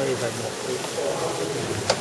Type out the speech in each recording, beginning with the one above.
ไม่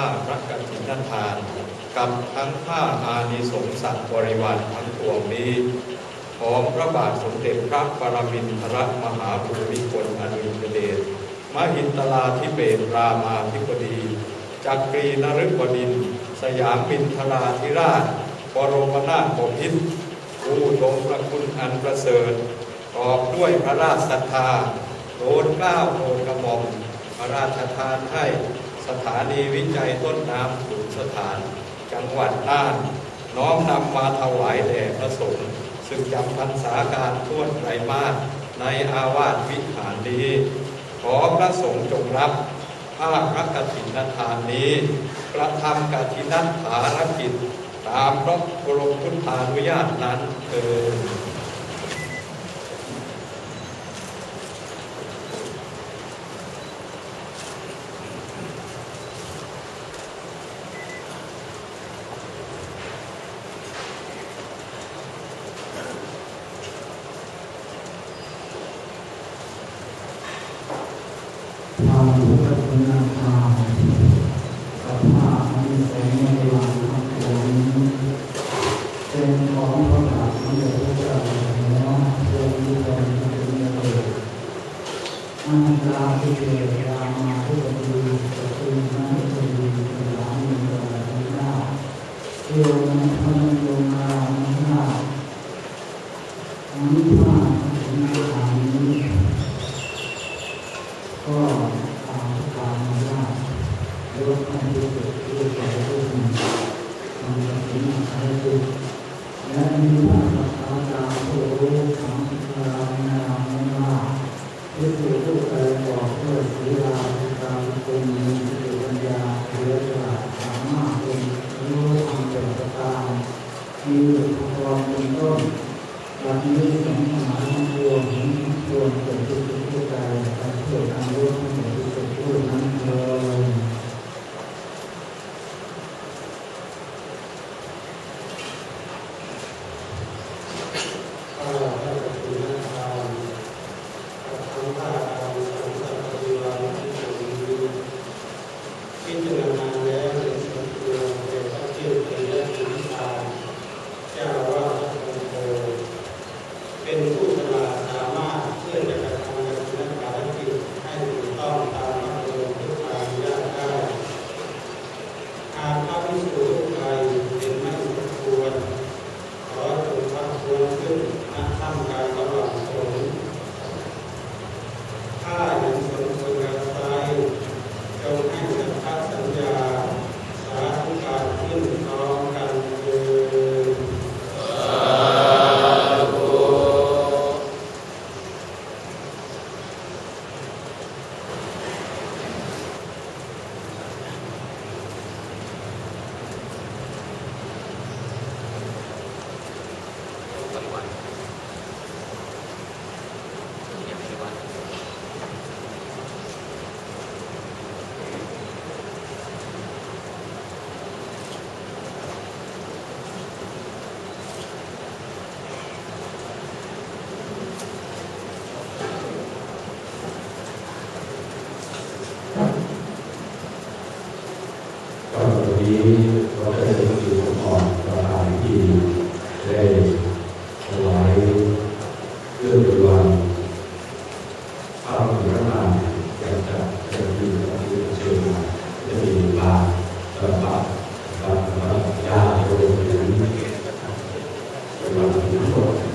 าพระกฐินทานกับทั้งค่าอานิสงส์สัตว์บริวารทั้งปวงนี้ของพระบาทสมเด็จพระปรมินทรมหาภูมิพลอดุลยเดชมหินตลาธิเบศรามาธิบดีจักรีนฤบดิน สยามมินทราธิราชบรมนาถบพิตรผู้ทรงพระคุณอันประเสริฐตอบด้วยพระราชศรัทธาโปรดเกล้าโปรดกระหม่อมพระราชทานให้ สถานีวิจัยต้นน้ำขุนสถาน จังหวัดน่าน น้อมนำมาถวายแด่พระสงฆ์ซึ่งจำพรรษาการท่วนไตรมาสในอาวาสวิหารนี้ ขอพระสงฆ์จงรับผ้าพระกฐินทานนี้กระทำกฐินัฐานกิจตามพระบรมพุทธานุญาตนั้นเกิน ทางพุทธคุณธรรมกับผ้า どうも。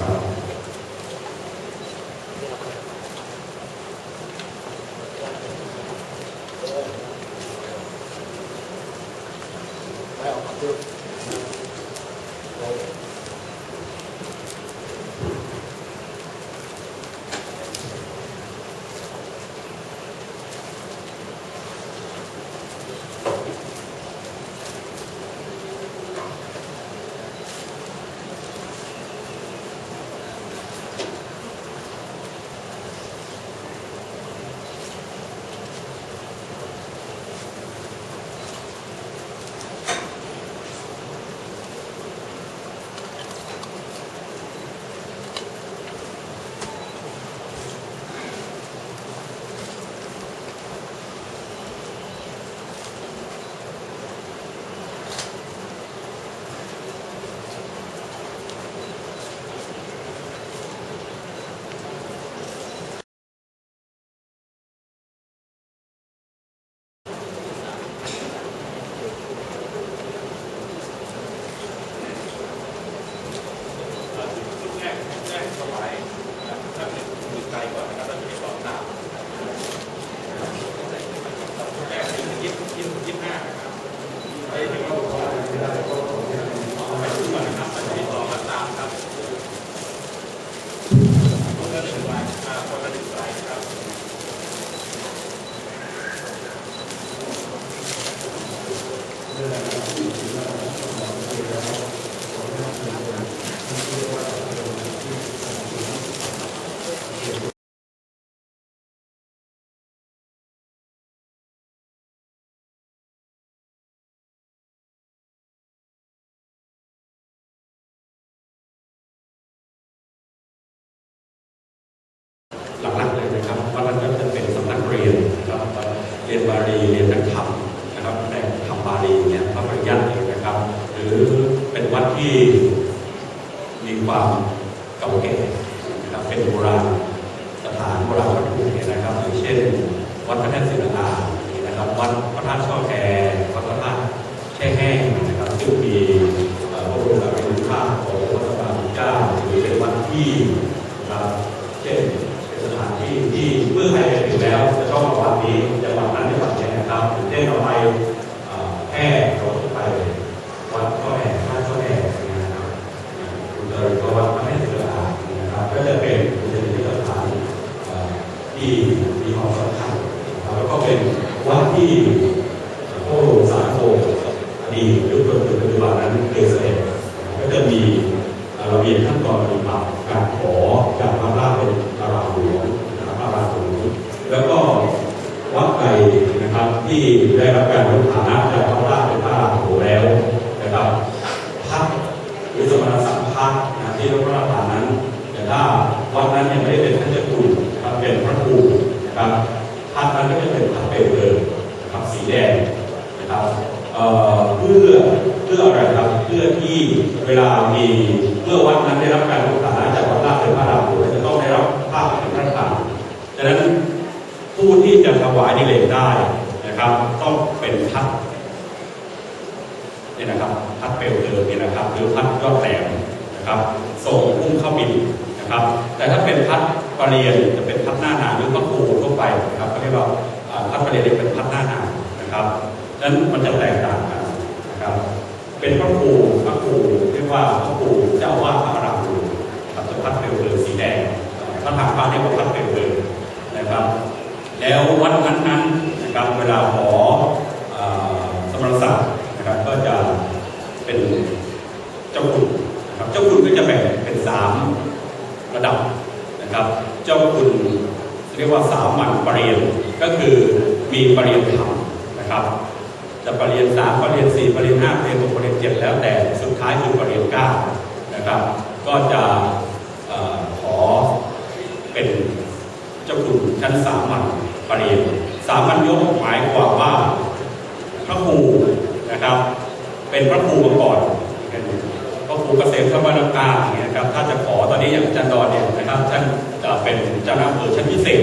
ดีเรียนนักธรรมนะครับแต่ทำบาลีเนี่ยพระปริยัติเองนะครับ หรือเป็นวัดที่มีความเก่าแก่นะครับเป็นโบราณสถานโบราณวัตถุเนี่ยนะครับอย่างเช่น วัดพระแท่นศิลานะครับ วัดพระธาตุช่อแควัดพระธาตุแช่แห้งนะครับซึ่งมีเอ่อพระบรมสารีริกธาตุของพระสัมมาสัมพุทธเจ้าหรือเป็นวัดที่นะครับเช่นเป็นสถานที่ที่เมื่อใครไปถึงแล้วจะต้องมาวัดนี้จังหวัดนั้นจังหวัดนี้นะครับอย่างเช่นเราไปเอ่อแพร่เราก็ไปวัดช่อแห่ท่าช่อแห่นะครับคุณเจริญก็วัดพระแท่นศิลานะครับ ก็จะเป็นเป็นที่สถานเอ่อ ที่มีความสำคัญแล้วก็เป็นวัดที่ ต้องเป็นพัดนี่นะครับ พัดเปลวเพลิงนี่นะครับ หรือพัดยอดแหลมนะครับส่งพุ่งเข้าบินนะครับ แต่ถ้าเป็นพัดปรเรียนจะเป็นพัดหน้าหนาหรือพัดปูทั่วไปนะครับเขาเรียกว่าพัดปรเรียนเป็นพัดหน้าหนานะครับฉะนั้นมันจะแตกต่างกันนะครับ เป็นพระครูพระครูเรียกว่าพระครูเจ้าอาวาดพระรามหลวงครับจะพัดเปลวเพลิงสีแดงพระทางฟ้าเรียกว่าพัดเปลวเพลิงนะครับ แล้ววัดนั้นๆนะครับเวลาขอาสมณศักดิ์นะครับ ก็จะเป็นเจ้าคุณนะครับ เจ้าคุณ ก็จะแบ่งเป็นสามระดับนะครับ เจ้าคุณเรียกว่าสามัญปรริญญาก็คือมีปรริญญาธรรมนะครับจะปรริญญาสามปรริญญาสี่ปรริญญาห้าปรริญญาหกปรริญญาเจ็ดแล้วแต่สุดท้ายคือปรริญญาเก้านะครับ ก็จะอขอเป็นเจ้าคุณชั้นสามัญปรริญญาสามัญยกหมายความว่าพระครูนะครับ เป็นพระครูมาก่อน ครูเกษมธรรมนังกาเนี่ยนะครับถ้าจะขอตอนนี้อย่างอาจันดอนเนี่ยนะครับท่านจะเป็นเจ้าหน้าอำเภอชั้นพิเศษ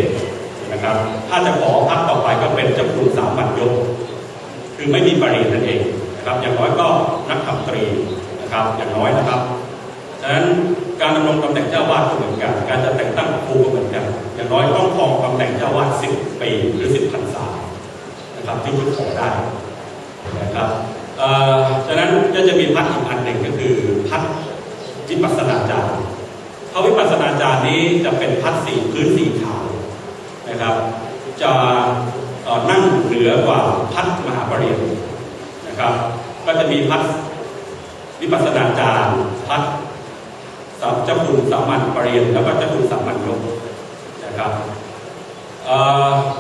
นะครับ ถ้าจะขอพักต่อไปก็เป็นเจ้าคุณสามัญยกคือไม่มีปริญญานั่นเองนะครับ อย่างน้อยก็นักขับตรีนะครับ อย่างน้อยนะครับฉะนั้นการดำรงตำแหน่งเจ้าวาดก็เหมือนกัน การจะแต่งตั้งครูก็เหมือนกัน อย่างน้อยต้องครองตำแหน่งเจ้าวาด10ปีหรือ10พรรษานะครับที่จะขอได้นะครับ ฉะนั้นก็จะมีพัดอีกอันหนึ่งก็คือพัดวิปัสสนาจารย์พระวิปัสสนาจารย์นี้จะเป็นพัดสีพื้นสีขาวนะครับ จะนั่งเหนือกว่าพัดมหาปริญญานะครับ ก็จะมีพัดวิปัสสนาจารย์พัดสามเจ้าคุณสามัญปรริญญาแล้วก็เจ้าคุณสามัญยกนะครับ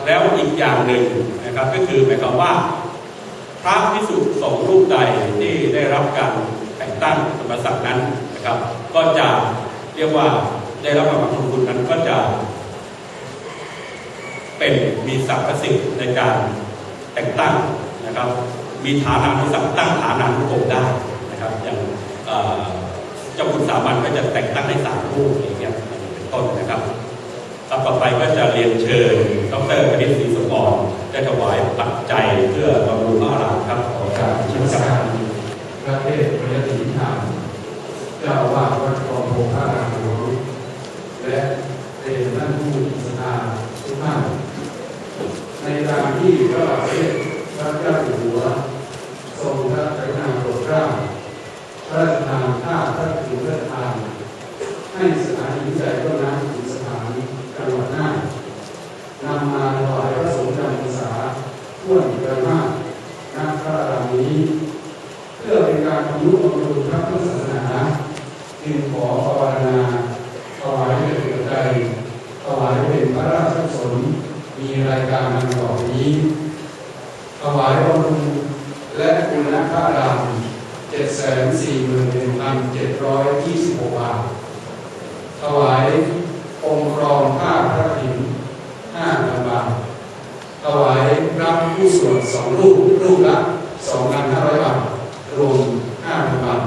แล้วอีกอย่างหนึ่งนะครับก็คือหมายความว่า พระพิสุสงฆ์รูปใดที่ได้รับการแต่งตั้งสมณศักดิ์นั้นนะครับ ก็จะเรียกว่าได้รับการคุณคุณนั้นก็จะ เป็นมีศักดิ์สิทธิ์ในการแต่งตั้งนะครับ มีฐานานุศักตั้งฐานานุกรมได้นะครับอย่างเอ่อเจ้าคุณสามัญก็จะแต่งตั้งได้สามรูปอย่างเงี้ยเป็นต้นนะครับ ต่อไปก็จะเรียนเชิญดรกนิษฐ์ศรีสปอร์ได้ถวายปัจจัยเพื่อบำรุงพระอารามครับขอการชิชิมสักการพระเทพพระยติธรรมเจ้าวาดวัดกองโพพระรามหลวงและเป็นท่านผู้ศรัทธาทุกท่านในการที่พระเทศ องค์รองผ้าพระผินห้าพันบาทถวายรับผู้ส่วนสองรูปรูปละสองพันห้าร้อยบาทรวมห้าพันบาท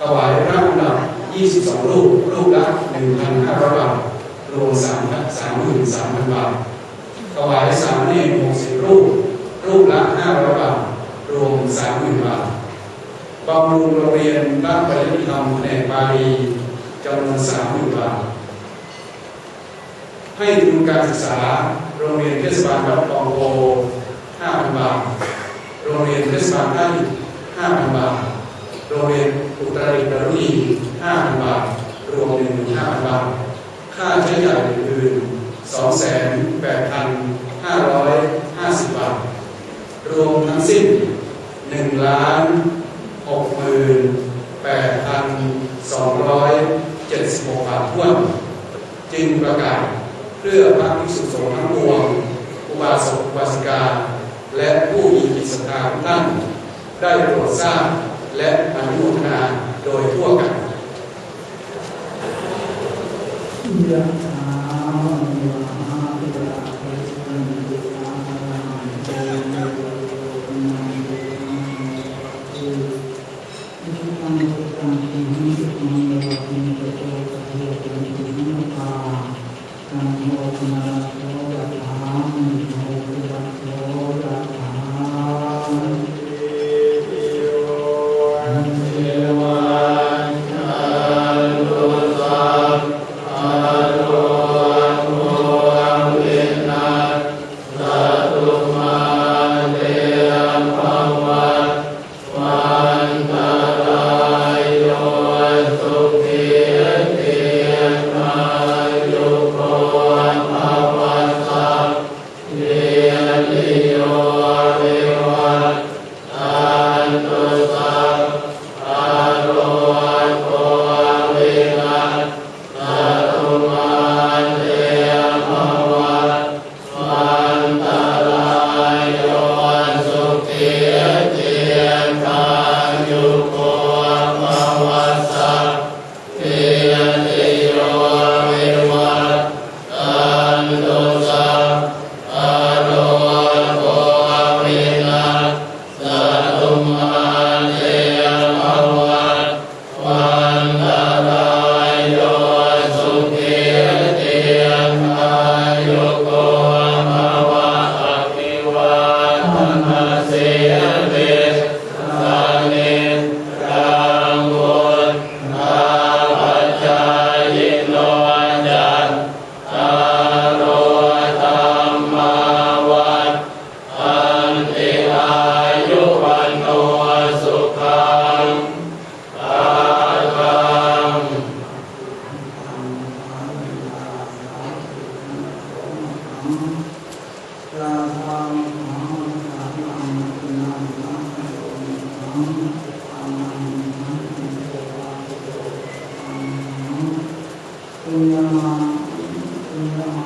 ถวายรับลำยี่สิบสองรูปรูปละหนึ่งพันห้าร้อยบาทรวมสามสามหมื่นสามพันบาทถวายสามเณรหกสิบรูปรูปละห้าร้อยบาทรวมสามหมื่นบาทบำรุงโรงเรียนรับปริญญาธรรมแผนกบารีจำนวนสามหมื่นบาท ให้ทุนการศึกษา โรงเรียนเทศบาลวัดปองโพห้าพันบาท โรงเรียนเทศบาลท่านห้าพันบาท โรงเรียนอุตรดิตถ์ดารุณีห้าพันบาท รวมหนึ่งหมื่นห้าพันบาท ค่าใช้จ่ายอื่นๆสองแสนแปดพันห้าร้อยห้าสิบาท รวมทั้งสิ้นหนึ่งล้านหกหมื่นแปดพันสองร้อยเจ็ดสิบาทท้วนจึงประกาศ เพื่อพระภิกษุสงฆ์ทั้งปวงอุบาสกอุบาสิกา และผู้มีจิตศรัทธาทุกท่านได้โปรดทราบและอนุโมทนาโดยทั่วกันย Amém.